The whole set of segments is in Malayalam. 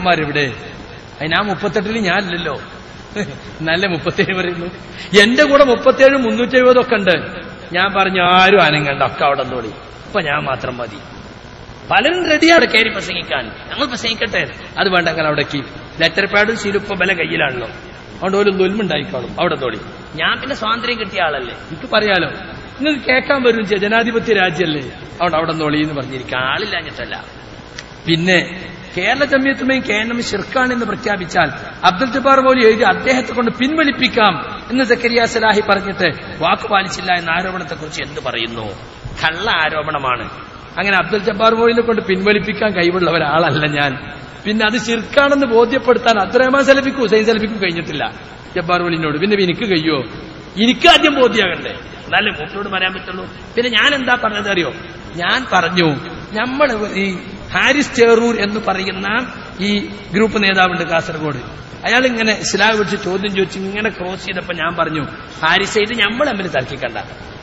മാരെവിടെ? അതിനാ മുപ്പത്തെട്ടിൽ ഞാനില്ലല്ലോ. നല്ല മുപ്പത്തേഴ് പറയുന്നു. എന്റെ കൂടെ മുപ്പത്തേഴ് മുന്നൂറ്റി എഴുപതൊക്കെ ഉണ്ട്. ഞാൻ പറഞ്ഞു ആരും അനങ്ങണ്ട ഒക്കെ അവിടെ തോടി ഇപ്പൊ ഞാൻ മാത്രം മതി. പലരും റെഡിയാണ് കയറി പ്രസംഗിക്കാൻ. ഞങ്ങൾ പ്രസംഗിക്കട്ടെ. അത് വേണ്ട അങ്ങനെ അവിടേക്ക്. ലെറ്റർ പാഡും ശീലിപ്പം ബല കയ്യിലാണല്ലോ. അതുകൊണ്ട് ഒരു ദുൽമുണ്ടായിക്കോളും അവിടെ തോടി ഞാൻ പിന്നെ സ്വാതന്ത്ര്യം കിട്ടിയ ആളല്ലേ? എനിക്ക് പറയാലോ. നിങ്ങൾക്ക് കേൾക്കാൻ വരും ജനാധിപത്യ രാജ്യമല്ലേ അവിടെ അവിടെ നോളി എന്ന് പറഞ്ഞിരിക്കുക ആളില്ലാഞ്ഞിട്ടല്ല. പിന്നെ കേരള ജമ്യത്തുമേയും കെ എൻ എം ഷിർക്കാണെന്ന് പ്രഖ്യാപിച്ചാൽ അബ്ദുൽ ജബ്ബാർ പോലും എഴുതി അദ്ദേഹത്തെ കൊണ്ട് പിൻവലിപ്പിക്കാം എന്ന് സക്കരിയ സലാഹി പറഞ്ഞിട്ട് വാക്കു പാലിച്ചില്ല എന്ന ആരോപണത്തെക്കുറിച്ച് എന്ത് പറയുന്നു? കള്ള ആരോപണമാണ്. അങ്ങനെ അബ്ദുൽ ജബ്ബാർ മോയിനെ കൊണ്ട് പിൻവലിപ്പിക്കാൻ കഴിവുള്ള ഒരാളല്ല ഞാൻ. പിന്നെ അത് ശിർക്കാണെന്ന് ബോധ്യപ്പെടുത്താൻ അബ്ദുറഹ്മാൻ സലഫിക്കും ഹുസൈൻ സലഫിക്കും കഴിഞ്ഞിട്ടില്ല ജബ്ബാർ മോലിനോട്. പിന്നെ എനിക്ക് കഴിയോ? എനിക്ക് ആദ്യം ബോധ്യമാകണ്ടേ. എന്നാലേ മൂപ്പരോട് പറയാൻ പറ്റുള്ളൂ. പിന്നെ ഞാൻ എന്താ പറഞ്ഞത് അറിയോ ഞാൻ പറഞ്ഞു നമ്മൾ ഈ ഹാരിസ് ചേറൂർ എന്ന് പറയുന്ന ഈ ഗ്രൂപ്പ് നേതാവുണ്ട് കാസർഗോഡ്. അയാൾ ഇങ്ങനെ ഇസ്ലാം വിളിച്ച് ചോദ്യം ചോദിച്ച് ഇങ്ങനെ ക്രോസ് ചെയ്തപ്പോ ഞാൻ പറഞ്ഞു ഹാരിസ് ഇത് നമ്മൾ തമ്മിൽ തർക്കിക്കണ്ട.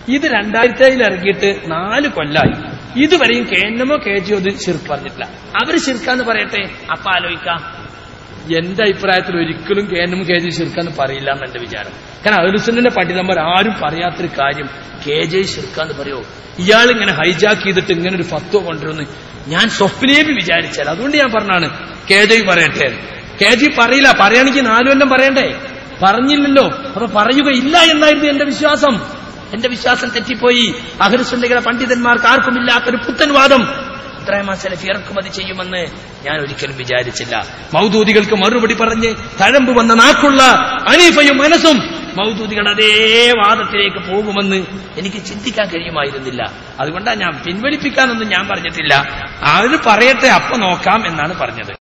ഇത് രണ്ടായിരത്തി ഏഴിൽ ഇറങ്ങിയിട്ട് നാല് കൊല്ലായി. ഇതുവരെയും കെ എൻ കെ ജിയോ ഇത് ശിർക്ക് പറഞ്ഞിട്ടില്ല. അവർ ശിർക്കാന്ന് പറയട്ടെ? അപ്പൊ ആലോചിക്കാം. എന്റെ അഭിപ്രായത്തിൽ ഒരിക്കലും കേനും കെ ജി ശിർക്കാന്ന് പറയില്ല എന്ന് എന്റെ വിചാരം. കാരണം അലുസുന്നിന്റെ പണ്ഡിതന്മാർ ആരും പറയാത്തൊരു കാര്യം കെ ജെ ശിർക്കാന്ന് പറയോ? ഇയാൾ ഇങ്ങനെ ഹൈജാക്ക് ചെയ്തിട്ട് ഇങ്ങനെ ഒരു ഫത്വ കൊണ്ടുവന്ന് ഞാൻ സ്വപ്നേബി വിചാരിച്ചാൽ. അതുകൊണ്ട് ഞാൻ പറഞ്ഞാണ് കെ ജെ പറയട്ടെ. കെ ജി പറയില്ല. പറയുകയാണെങ്കിൽ നാലു കൊല്ലം പറയണ്ടേ? പറഞ്ഞില്ലല്ലോ. അപ്പൊ പറയുകയില്ല എന്നായിരുന്നു എന്റെ വിശ്വാസം. എന്റെ വിശ്വാസം തെറ്റിപ്പോയി. അഹ്ലുസുന്നികളെ പണ്ഡിതന്മാർക്ക് ആർക്കുമില്ലാത്തൊരു പുത്തൻ ഇബ്രാഹിം സലഫി ഇറക്കുമതി ചെയ്യുമെന്ന് ഞാൻ ഒരിക്കലും വിചാരിച്ചില്ല. മൗദൂദികൾക്ക് മറുപടി പറഞ്ഞ് തഴമ്പ് വന്ന നാക്കുള്ള അനീഫയും മനസ്സും മൗദൂദികൾ അതേ വാദത്തിലേക്ക് പോകുമെന്ന് എനിക്ക് ചിന്തിക്കാൻ കഴിയുമായിരുന്നില്ല. അതുകൊണ്ടാണ് ഞാൻ പിൻവലിപ്പിക്കാനൊന്നും ഞാൻ പറഞ്ഞിട്ടില്ല. അവർ പറയട്ടെ അപ്പൊ നോക്കാം എന്നാണ് പറഞ്ഞത്.